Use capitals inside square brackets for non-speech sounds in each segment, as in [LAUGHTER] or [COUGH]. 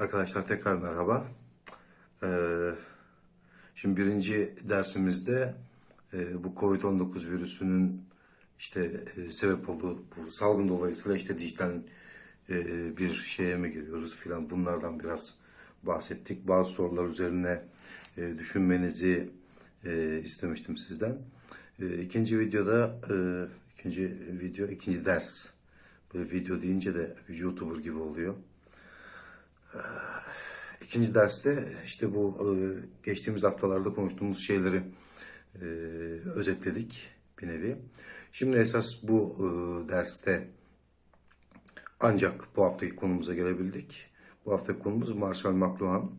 Arkadaşlar tekrar merhaba. Ee, şimdi birinci dersimizde e, bu Covid-19 virüsünün işte e, sebep olduğu bu salgın dolayısıyla işte dijital e, bir şeye mi giriyoruz filan bunlardan biraz bahsettik. Bazı sorular üzerine düşünmenizi istemiştim sizden. E, ikinci videoda ikinci video ikinci ders. Böyle video deyince de YouTuber gibi oluyor. İkinci derste işte bu e, geçtiğimiz haftalarda konuştuğumuz şeyleri e, özetledik bir nevi. Şimdi esas bu e, derste ancak bu haftaki konumuza gelebildik. Bu haftaki konumuz Marshall McLuhan.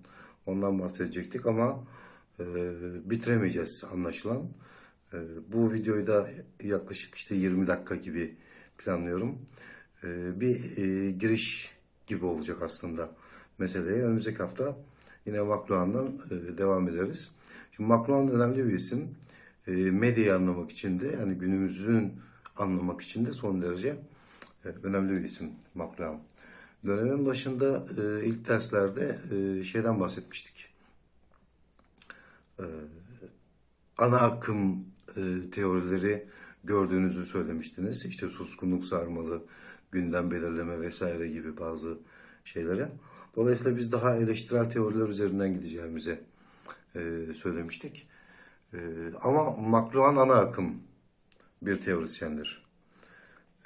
Ondan bahsedecektik ama bitiremeyeceğiz anlaşılan. Bu videoyu da yaklaşık işte 20 dakika gibi planlıyorum. Bir giriş gibi olacak aslında meseleye. Önümüzdeki hafta yine McLuhan'dan e, devam ederiz. Şimdi McLuhan önemli bir isim. E, medyayı anlamak için de yani günümüzün anlamak için de son derece e, önemli bir isim McLuhan. Dönemin başında e, ilk derslerde şeyden bahsetmiştik. Ana akım teorileri gördüğünüzü söylemiştiniz. İşte suskunluk sarmalı, gündem belirleme vesaire gibi bazı şeylere. Dolayısıyla biz daha eleştirel teoriler üzerinden gideceğimizi e, söylemiştik. E, ama McLuhan ana akım bir teorisyendir.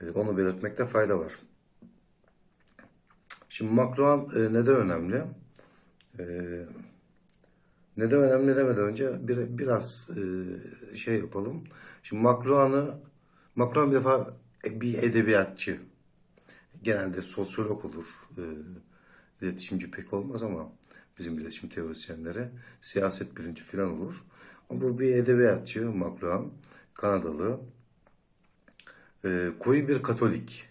E, onu belirtmekte fayda var. Şimdi McLuhan e, neden önemli? E, neden önemli demeden önce bir, biraz e, şey yapalım. Şimdi McLuhan'ı McLuhan bir defa bir edebiyatçı. Genelde sosyolog olur. E, iletişimci pek olmaz ama bizim iletişim teorisyenlere siyaset bilimci falan olur. Ama bu bir edebiyatçı McLuhan. Kanadalı. E, koyu bir Katolik.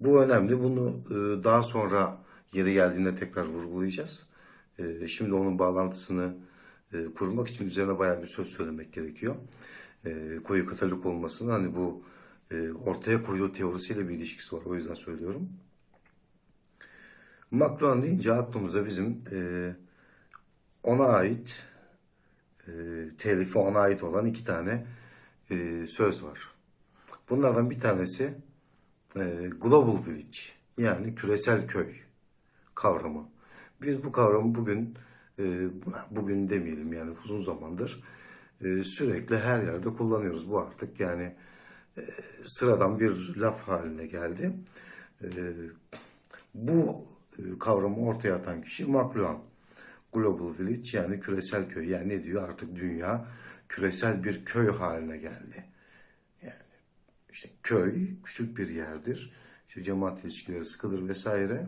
Bu önemli. Bunu e, daha sonra yeri geldiğinde tekrar vurgulayacağız. E, şimdi onun bağlantısını e, kurmak için üzerine bayağı bir söz söylemek gerekiyor. E, koyu Katolik olmasının hani bu e, ortaya koyduğu teorisiyle bir ilişkisi var. O yüzden söylüyorum. McLuhan deyince aklımıza bizim e, ona ait e, telifi ona ait olan iki tane e, söz var. Bunlardan bir tanesi e, Global Village yani küresel köy kavramı. Biz bu kavramı bugün e, bugün demeyelim yani uzun zamandır e, sürekli her yerde kullanıyoruz. Bu artık yani e, sıradan bir laf haline geldi. E, bu kavramı ortaya atan kişi McLuhan. Global Village yani küresel köy. Yani ne diyor artık dünya küresel bir köy haline geldi. Yani işte köy küçük bir yerdir. İşte cemaat ilişkileri sıkılır vesaire.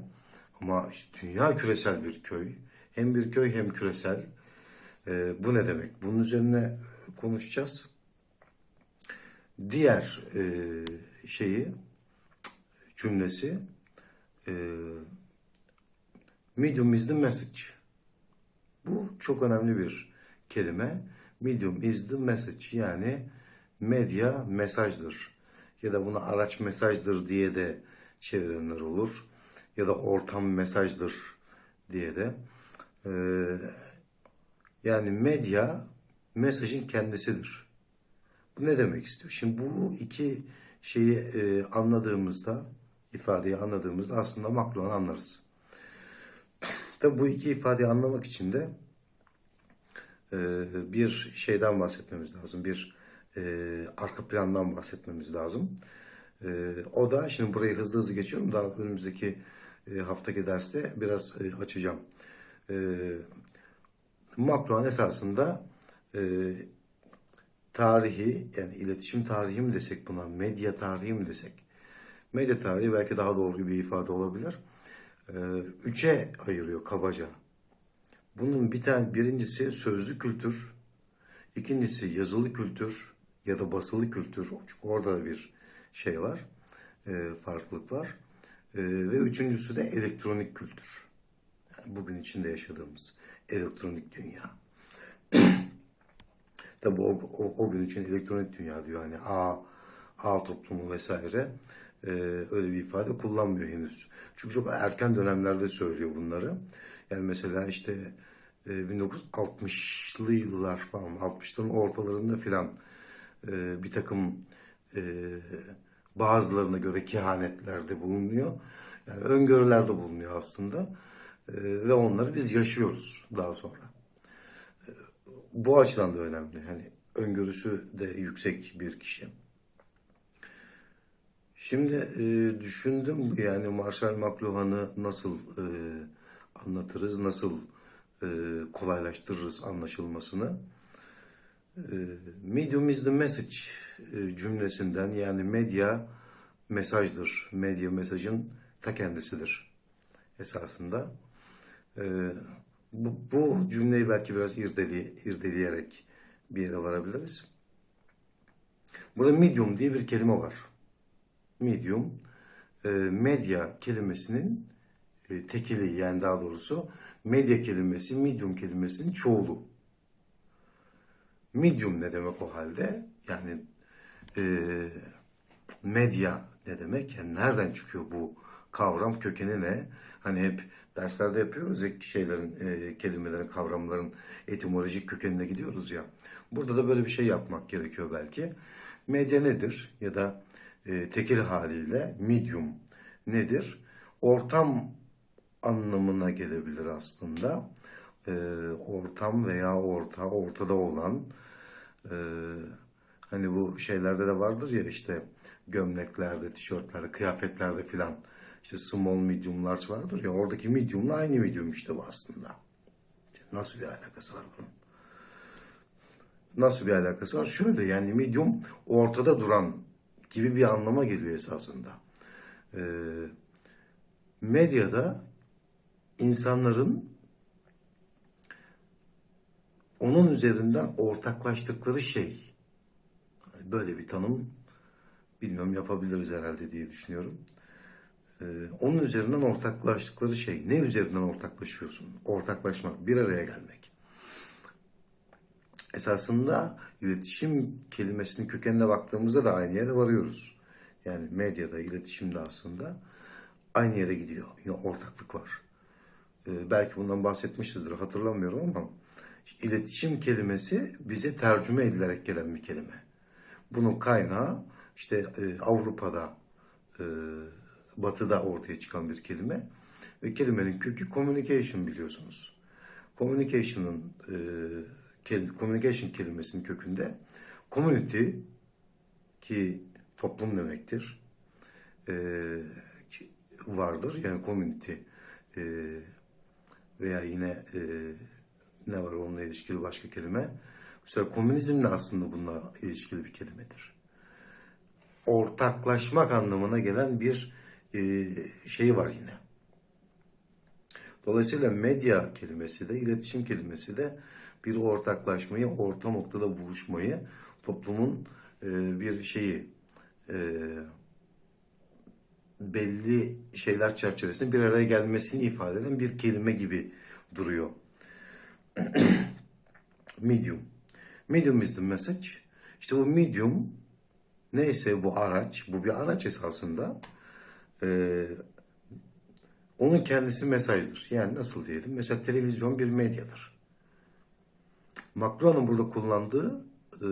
Ama işte dünya küresel bir köy. Hem bir köy hem küresel. E, bu ne demek? Bunun üzerine konuşacağız. Diğer e, şeyi cümlesi e, medium is the message. Bu çok önemli bir kelime. Medium is the message yani medya mesajdır. Ya da buna araç mesajdır diye de çevirenler olur. Ya da ortam mesajdır diye de. Ee, yani medya mesajın kendisidir. Bu ne demek istiyor? Şimdi bu iki şeyi e, anladığımızda, ifadeyi anladığımızda aslında McLuhan'ı anlarız. Tabi bu iki ifadeyi anlamak için de e, bir şeyden bahsetmemiz lazım. Bir e, arka plandan bahsetmemiz lazım. E, o da, şimdi burayı hızlı hızlı geçiyorum. Daha önümüzdeki haftaki derste biraz açacağım. McLuhan esasında tarihi, yani iletişim tarihi mi desek buna, medya tarihi mi desek? Medya tarihi belki daha doğru bir ifade olabilir üçe ayırıyor kabaca. Bunun bir tane birincisi sözlü kültür, ikincisi yazılı kültür ya da basılı kültür. Çünkü orada da bir şey var, e, farklılık var. E, ve üçüncüsü de elektronik kültür. Yani bugün içinde yaşadığımız elektronik dünya. [CLEARS THROAT] Tabi o, o, o gün için elektronik dünya diyor hani ağ, ağ toplumu vesaire. E, öyle bir ifade kullanmıyor henüz. Çünkü çok erken dönemlerde söylüyor bunları. Yani mesela işte e, 1960'lı yıllar falan, 60'ların ortalarında filan e, bir takım e, bazılarına göre kehanetlerde bulunuyor. Yani öngörülerde bulunuyor aslında. E, ve onları biz yaşıyoruz daha sonra. E, bu açıdan da önemli. Hani öngörüsü de yüksek bir kişi. Şimdi e, düşündüm yani Marshall McLuhan'ı nasıl e, anlatırız, nasıl e, kolaylaştırırız anlaşılmasını. E, medium is the message e, cümlesinden yani medya mesajdır. Medya mesajın ta kendisidir esasında. E, bu, bu cümleyi belki biraz irdeli, irdeleyerek bir yere varabiliriz. Burada medium diye bir kelime var. Medium, e, medya kelimesinin e, tekili yani daha doğrusu medya kelimesi, medium kelimesinin çoğulu. Medium ne demek o halde? Yani e, medya ne demek? Yani nereden çıkıyor bu kavram? Kökeni ne? Hani hep derslerde yapıyoruz ya şeylerin, e, kelimelerin, kavramların etimolojik kökenine gidiyoruz ya. Burada da böyle bir şey yapmak gerekiyor belki. Medya nedir? Ya da e, tekil haliyle medium nedir? Ortam anlamına gelebilir aslında. E, ortam veya orta, ortada olan e, hani bu şeylerde de vardır ya işte gömleklerde, tişörtlerde, kıyafetlerde filan işte small, medium, large vardır ya oradaki mediumla aynı medium işte bu aslında. Nasıl bir alakası var bunun? Nasıl bir alakası var? Şöyle yani medium ortada duran gibi bir anlama geliyor esasında. Ee, medyada insanların onun üzerinden ortaklaştıkları şey. Böyle bir tanım bilmiyorum yapabiliriz herhalde diye düşünüyorum. Ee, onun üzerinden ortaklaştıkları şey. Ne üzerinden ortaklaşıyorsun? Ortaklaşmak, bir araya gelmek. Esasında iletişim kelimesinin kökenine baktığımızda da aynı yere varıyoruz. Yani medyada, iletişimde aslında aynı yere gidiyor. Yine ortaklık var. Ee, belki bundan bahsetmişizdir hatırlamıyorum ama iletişim kelimesi bize tercüme edilerek gelen bir kelime. Bunun kaynağı işte e, Avrupa'da, e, Batı'da ortaya çıkan bir kelime. Ve kelimenin kökü communication biliyorsunuz. Communication'ın e, communication kelimesinin kökünde community ki toplum demektir. E, vardır yani community e, veya yine e, ne var onunla ilişkili başka kelime. Mesela komünizm de aslında bununla ilişkili bir kelimedir. Ortaklaşmak anlamına gelen bir e, şey var yine. Dolayısıyla medya kelimesi de, iletişim kelimesi de bir ortaklaşmayı, orta noktada buluşmayı, toplumun e, bir şeyi, e, belli şeyler çerçevesinde bir araya gelmesini ifade eden bir kelime gibi duruyor. [CLEARS THROAT] medium. Medium is the message. İşte bu medium neyse bu araç, bu bir araç esasında. Ee, onun kendisi mesajdır. Yani nasıl diyelim? Mesela televizyon bir medyadır. Macron'un burada kullandığı e,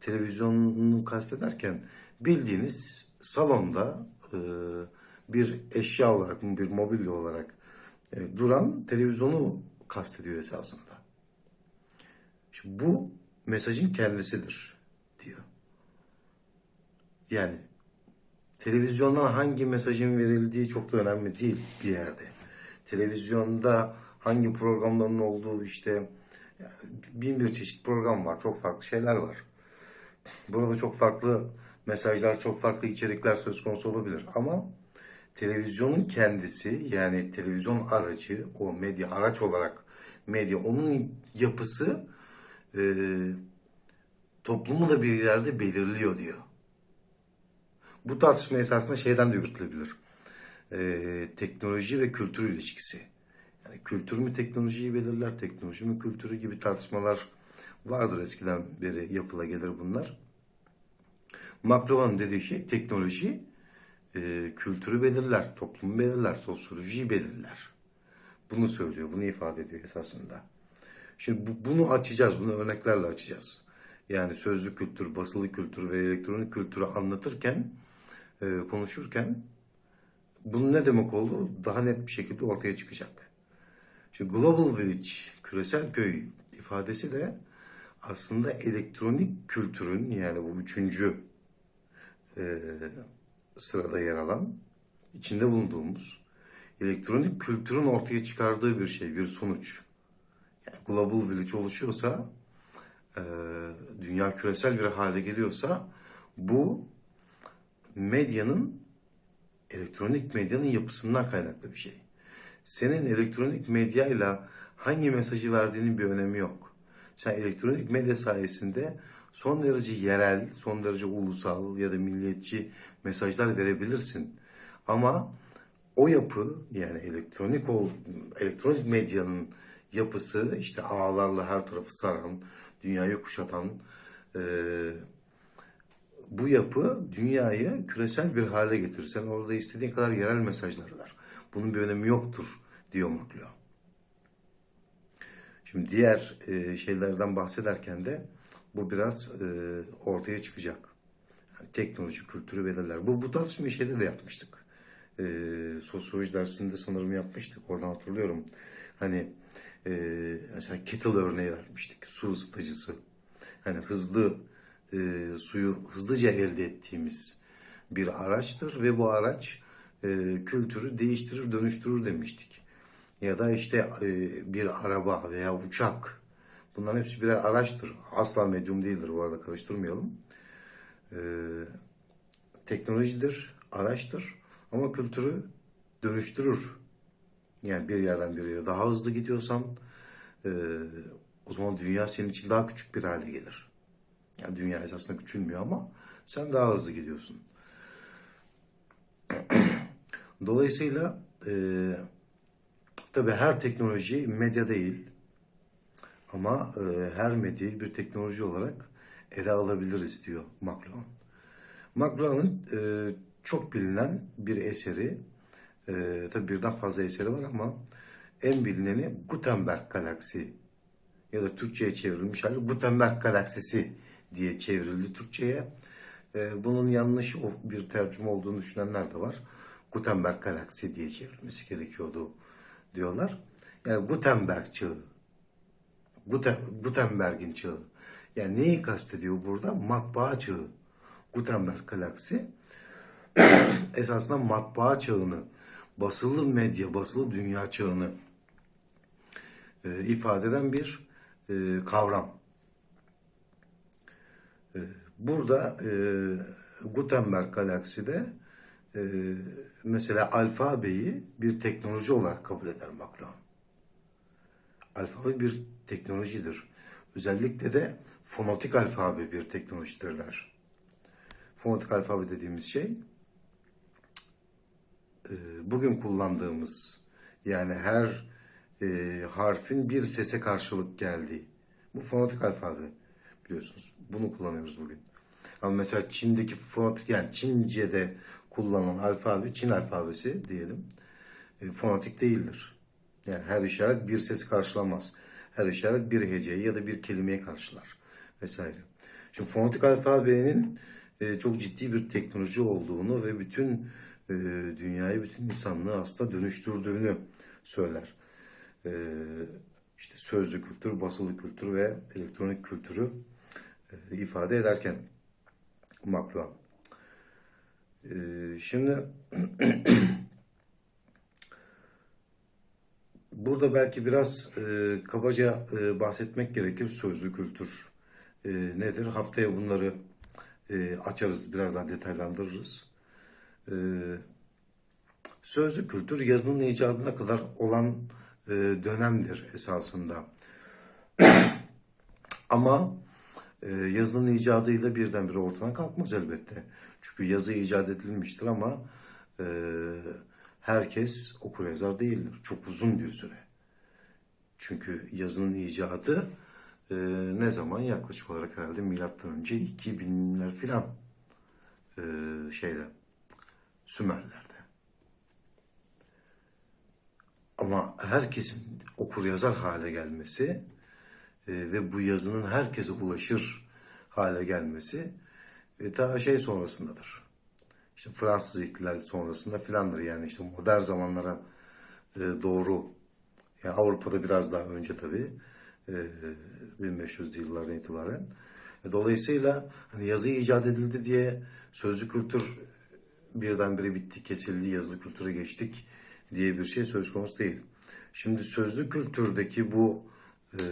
televizyonunu kastederken bildiğiniz salonda e, bir eşya olarak, bir mobilya olarak e, duran televizyonu kastediyor esasında. Şimdi bu mesajın kendisidir diyor. Yani televizyondan hangi mesajın verildiği çok da önemli değil bir yerde. Televizyonda hangi programların olduğu işte bin bir çeşit program var. Çok farklı şeyler var. Burada çok farklı mesajlar, çok farklı içerikler söz konusu olabilir. Ama televizyonun kendisi yani televizyon aracı, o medya araç olarak medya, onun yapısı e, toplumu da bir yerde belirliyor diyor. Bu tartışma esasında şeyden de yürütülebilir. E, teknoloji ve kültür ilişkisi. Yani kültür mü teknolojiyi belirler, teknoloji mi kültürü gibi tartışmalar vardır eskiden beri yapıla gelir bunlar. Macron'un dediği şey teknoloji e, kültürü belirler, toplumu belirler, sosyolojiyi belirler. Bunu söylüyor, bunu ifade ediyor esasında. Şimdi bu- bunu açacağız, bunu örneklerle açacağız. Yani sözlü kültür, basılı kültür ve elektronik kültürü anlatırken, e, konuşurken bunun ne demek olduğu daha net bir şekilde ortaya çıkacak. Şimdi Global Village, küresel köy ifadesi de aslında elektronik kültürün yani bu üçüncü e, sırada yer alan, içinde bulunduğumuz elektronik kültürün ortaya çıkardığı bir şey, bir sonuç. Yani Global Village oluşuyorsa, e, dünya küresel bir hale geliyorsa bu medyanın, elektronik medyanın yapısından kaynaklı bir şey. Senin elektronik medyayla hangi mesajı verdiğinin bir önemi yok. Sen elektronik medya sayesinde son derece yerel, son derece ulusal ya da milliyetçi mesajlar verebilirsin. Ama o yapı yani elektronik ol, elektronik medyanın yapısı işte ağlarla her tarafı saran, dünyayı kuşatan eee bu yapı dünyayı küresel bir hale getirir. Sen orada istediğin kadar yerel mesajlar ver. Bunun bir önemi yoktur diyor McLuhan. Şimdi diğer e, şeylerden bahsederken de bu biraz e, ortaya çıkacak. Yani teknoloji kültürü belirler. Bu, bu tartışmayı şeyde de yapmıştık. E, sosyoloji dersinde sanırım yapmıştık. Oradan hatırlıyorum. Hani e, mesela kettle örneği vermiştik. Su ısıtıcısı. Hani hızlı e, suyu hızlıca elde ettiğimiz bir araçtır ve bu araç e, kültürü değiştirir, dönüştürür demiştik. Ya da işte e, bir araba veya uçak. Bunların hepsi birer araçtır. Asla medyum değildir bu arada karıştırmayalım. E, teknolojidir, araçtır ama kültürü dönüştürür. Yani bir yerden bir yere daha hızlı gidiyorsan e, o zaman dünya senin için daha küçük bir hale gelir. Yani dünya esasında küçülmüyor ama sen daha hızlı gidiyorsun. Dolayısıyla e, tabii her teknoloji medya değil. Ama e, her medyayı bir teknoloji olarak ele alabiliriz diyor McLuhan. McLuhan'ın e, çok bilinen bir eseri, e, tabii birden fazla eseri var ama en bilineni Gutenberg galaksi ya da Türkçe'ye çevrilmiş hali Gutenberg galaksisi diye çevrildi Türkçe'ye. E, bunun yanlış bir tercüme olduğunu düşünenler de var. Gutenberg galaksi diye çevrilmesi gerekiyordu diyorlar. Yani Gutenberg çağı. Guten, Gutenberg'in çağı. Yani neyi kastediyor burada? Matbaa çağı. Gutenberg galaksi [CLEARS THROAT] esasında matbaa çağını, basılı medya, basılı dünya çağını e, ifade eden bir e, kavram. E, burada e, Gutenberg galakside e, mesela alfabeyi bir teknoloji olarak kabul eder McLuhan. Alfabe bir teknolojidir. Özellikle de fonetik alfabe bir teknolojidir der. Fonetik alfabe dediğimiz şey e, bugün kullandığımız yani her e, harfin bir sese karşılık geldiği. Bu fonetik alfabe biliyorsunuz. Bunu kullanıyoruz bugün. Ama mesela Çin'deki fonetik yani Çince'de kullanılan alfabe Çin alfabesi diyelim. E, fonetik değildir. Yani her işaret bir sesi karşılamaz. Her işaret bir heceyi ya da bir kelimeyi karşılar vesaire. Şimdi fonetik alfabenin e, çok ciddi bir teknoloji olduğunu ve bütün e, dünyayı, bütün insanlığı aslında dönüştürdüğünü söyler. E, işte sözlü kültür, basılı kültür ve elektronik kültürü e, ifade ederken McLuhan. E, şimdi [CLEARS THROAT] Burada belki biraz e, kabaca e, bahsetmek gerekir sözlü kültür e, nedir? Haftaya bunları e, açarız, biraz daha detaylandırırız. E, sözlü kültür yazının icadına kadar olan e, dönemdir esasında. [CLEARS THROAT] Ama e, yazının icadıyla birdenbire ortadan kalkmaz elbette. Çünkü yazı icat edilmiştir ama e, herkes okur yazar değildir. Çok uzun bir süre. Çünkü yazının icadı e, ne zaman? Yaklaşık olarak herhalde milattan önce 2000'ler filan e, şeyde Sümerler'de. Ama herkesin okur yazar hale gelmesi ve bu yazının herkese ulaşır hale gelmesi e, daha şey sonrasındadır. İşte Fransız ihtilali sonrasında filandır yani işte modern zamanlara e, doğru yani Avrupa'da biraz daha önce tabii e, 1500'lü yıllardan itibaren. E, Dolayısıyla hani yazı icat edildi diye sözlü kültür birdenbire bitti, kesildi, yazılı kültüre geçtik diye bir şey söz konusu değil. Şimdi sözlü kültürdeki bu e,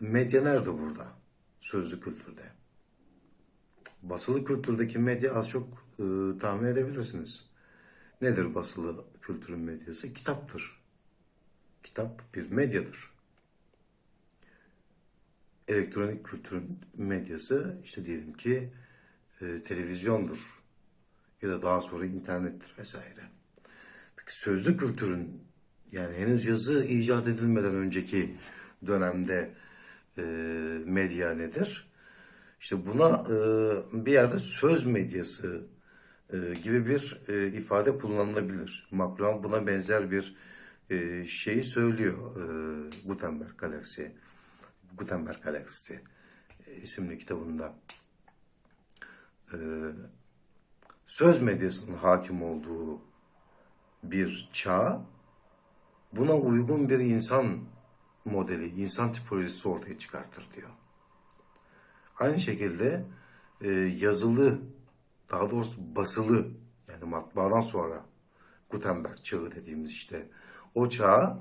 medya nerede burada? Sözlü kültürde. Basılı kültürdeki medya az çok e, tahmin edebilirsiniz. Nedir basılı kültürün medyası? Kitaptır. Kitap bir medyadır. Elektronik kültürün medyası işte diyelim ki e, televizyondur ya da daha sonra internettir vesaire. Peki sözlü kültürün yani henüz yazı icat edilmeden önceki dönemde e, medya nedir? İşte buna e, bir yerde söz medyası e, gibi bir e, ifade kullanılabilir. Macron buna benzer bir e, şeyi söylüyor e, Gutenberg Galaksi. Gutenberg Galaksi e, isimli kitabında. E, söz medyasının hakim olduğu bir çağ buna uygun bir insan modeli, insan tipolojisi ortaya çıkartır diyor. Aynı şekilde e, yazılı, daha doğrusu basılı yani matbaadan sonra Gutenberg çağı dediğimiz işte o çağ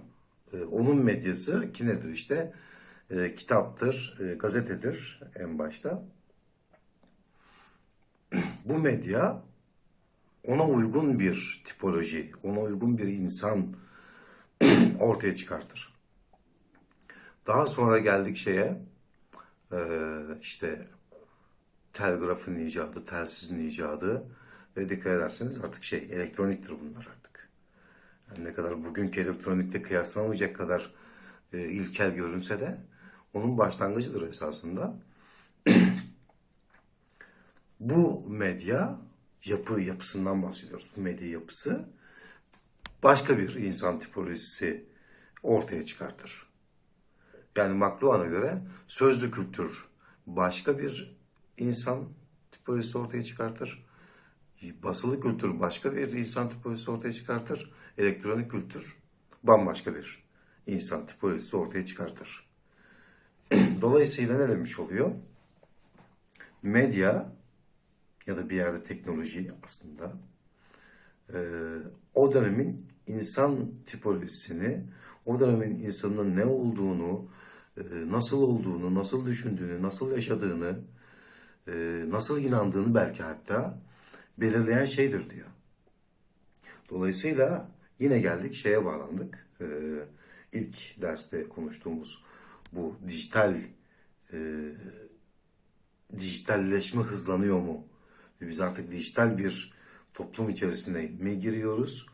e, onun medyası ki nedir işte e, kitaptır, e, gazetedir en başta. [CLEARS THROAT] Bu medya ona uygun bir tipoloji, ona uygun bir insan [CLEARS THROAT] ortaya çıkartır. Daha sonra geldik şeye, e, işte telgrafın icadı, telsizin icadı ve dikkat ederseniz artık şey elektroniktir bunlar artık. Yani ne kadar bugünkü elektronikle kıyaslanamayacak kadar e, ilkel görünse de onun başlangıcıdır esasında. [CLEARS THROAT] Bu medya yapı yapısından bahsediyoruz. Bu medya yapısı başka bir insan tipolojisi ortaya çıkartır. Yani McLuhan'a göre sözlü kültür başka bir insan tipolojisi ortaya çıkartır. Basılı kültür başka bir insan tipolojisi ortaya çıkartır. Elektronik kültür bambaşka bir insan tipolojisi ortaya çıkartır. [CLEARS THROAT] Dolayısıyla ne demiş oluyor? Medya ya da bir yerde teknoloji aslında e, o dönemin insan tipolojisini, o dönemin insanın ne olduğunu, nasıl olduğunu, nasıl düşündüğünü, nasıl yaşadığını, e, nasıl inandığını belki hatta belirleyen şeydir diyor. Dolayısıyla yine geldik şeye bağlandık. E, ilk derste konuştuğumuz bu dijital dijitalleşme hızlanıyor mu? Biz artık dijital bir toplum içerisine mi giriyoruz?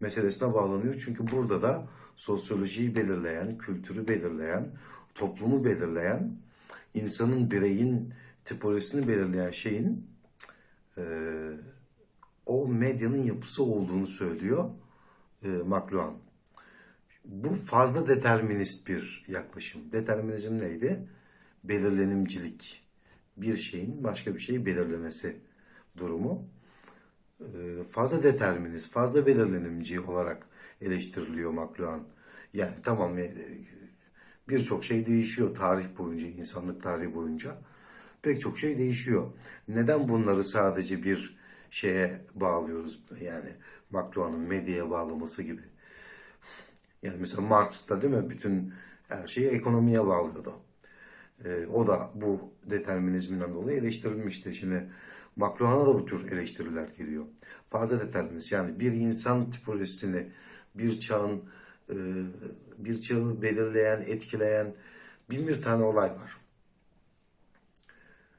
Meselesine bağlanıyor. Çünkü burada da sosyolojiyi belirleyen, kültürü belirleyen, toplumu belirleyen, insanın, bireyin tipolojisini belirleyen şeyin e, o medyanın yapısı olduğunu söylüyor e, McLuhan. Bu fazla determinist bir yaklaşım. Determinizm neydi? Belirlenimcilik. Bir şeyin başka bir şeyi belirlemesi durumu. E, fazla determinist, fazla belirlenimci olarak eleştiriliyor McLuhan. Yani tamam e, birçok şey değişiyor tarih boyunca, insanlık tarihi boyunca. Pek çok şey değişiyor. Neden bunları sadece bir şeye bağlıyoruz? Yani McLuhan'ın medyaya bağlaması gibi. Yani mesela Marx da değil mi bütün her şeyi ekonomiye bağlıyordu. Ee, o da bu determinizminden dolayı eleştirilmişti. Şimdi McLuhan'a da bu tür eleştiriler geliyor. Fazla determinist yani bir insan tipolojisini bir çağın bir çağı belirleyen, etkileyen bin bir tane olay var.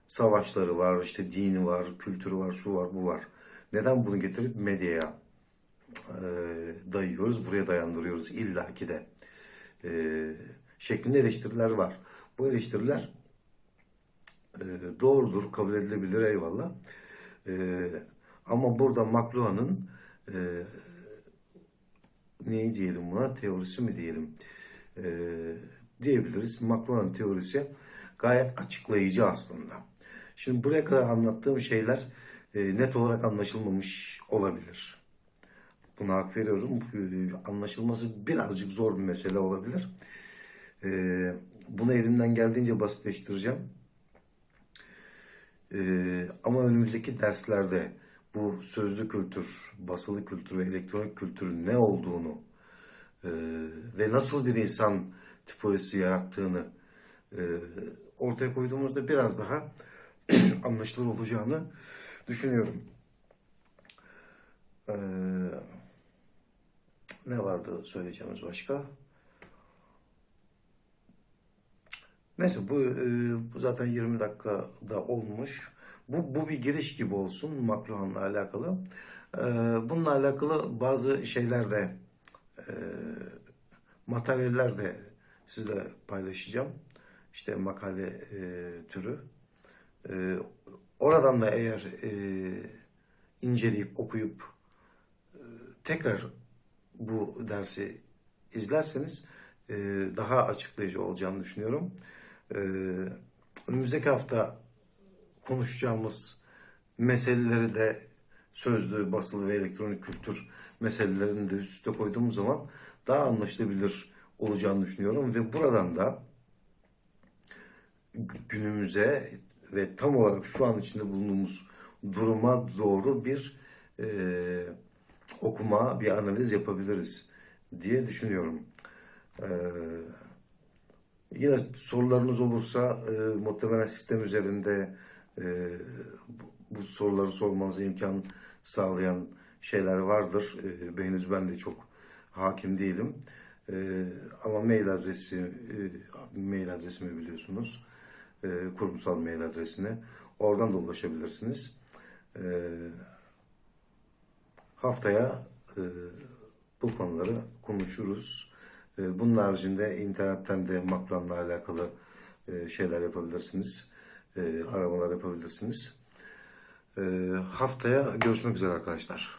Savaşları var, işte dini var, kültürü var, şu var, bu var. Neden bunu getirip medyaya e, dayıyoruz, buraya dayandırıyoruz illaki de e, şeklinde eleştiriler var. Bu eleştiriler e, doğrudur, kabul edilebilir eyvallah. E, Ama burada McLuhan'ın e, neyi diyelim buna teorisi mi diyelim e, diyebiliriz. McLuhan teorisi gayet açıklayıcı aslında. Şimdi buraya kadar anlattığım şeyler e, net olarak anlaşılmamış olabilir. Buna hak veriyorum. E, Anlaşılması birazcık zor bir mesele olabilir. E, bunu elimden geldiğince basitleştireceğim. Ee, ama önümüzdeki derslerde bu sözlü kültür, basılı kültür ve elektronik kültürün ne olduğunu e, ve nasıl bir insan tipolojisi yarattığını e, ortaya koyduğumuzda biraz daha [CLEARS THROAT] anlaşılır olacağını düşünüyorum. Ee, ne vardı söyleyeceğimiz başka? Neyse bu, e, bu zaten 20 dakikada olmuş. Bu, bu bir giriş gibi olsun McLuhan'la alakalı. E, bununla alakalı bazı şeyler de e, materyaller de sizle paylaşacağım. İşte makale e, türü. E, oradan da eğer e, inceleyip okuyup e, tekrar bu dersi izlerseniz e, daha açıklayıcı olacağını düşünüyorum. E, önümüzdeki hafta konuşacağımız meseleleri de sözlü, basılı ve elektronik kültür meselelerini de üst koyduğumuz zaman daha anlaşılabilir olacağını düşünüyorum ve buradan da günümüze ve tam olarak şu an içinde bulunduğumuz duruma doğru bir e, okuma, bir analiz yapabiliriz diye düşünüyorum. E, yine sorularınız olursa e, muhtemelen sistem üzerinde e, bu, soruları sormanıza imkan sağlayan şeyler vardır. E, henüz ben de çok hakim değilim. E, ama mail adresi, e, mail adresimi biliyorsunuz. E, kurumsal mail adresine. Oradan da ulaşabilirsiniz. E, haftaya e, bu konuları konuşuruz. E, bunun haricinde internetten de McLaren'la alakalı e, şeyler yapabilirsiniz. E, aramalar yapabilirsiniz. E, haftaya görüşmek üzere arkadaşlar.